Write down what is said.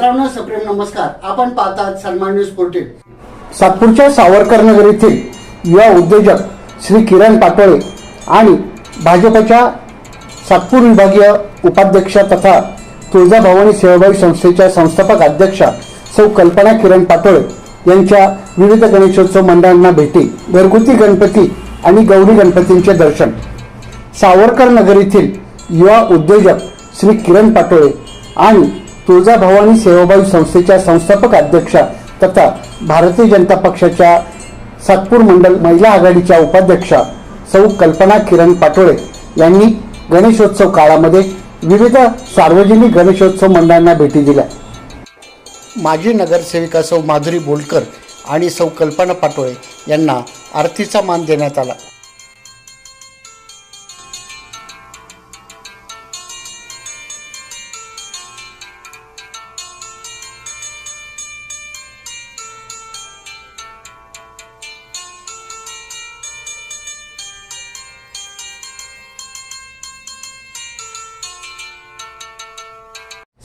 मित्रांनो सप्रेम नमस्कार. आपण पाहतात सन्मान न्यूज फोर्टीन सातपूरच्या सावरकर नगर येथील युवा उद्योजक श्री किरण पाटोळे आणि भाजपच्या सातपूर विभागीय उपाध्यक्षा तथा तुळजाभवानी सेवाभावी संस्थेच्या संस्थापक अध्यक्षा सौ कल्पना किरण पाटोळे यांच्या विविध गणेशोत्सव मंडळांना भेटी घरगुती गणपती आणि गौरी गणपतींचे दर्शन. सावरकर नगर येथील युवा उद्योजक श्री किरण पाटोळे आणि तुळजाभवानी सेवाबाई संस्थेच्या संस्थापक अध्यक्षा तथा भारतीय जनता पक्षाच्या सातपूर मंडल महिला आघाडीच्या उपाध्यक्षा सौ कल्पना किरण पाटोळे यांनी गणेशोत्सव काळामध्ये विविध सार्वजनिक गणेशोत्सव मंडळांना भेटी दिल्या. माजी नगरसेविका सौ माधुरी बोलकर आणि सौ कल्पना पाटोळे यांना आरतीचा मान देण्यात आला.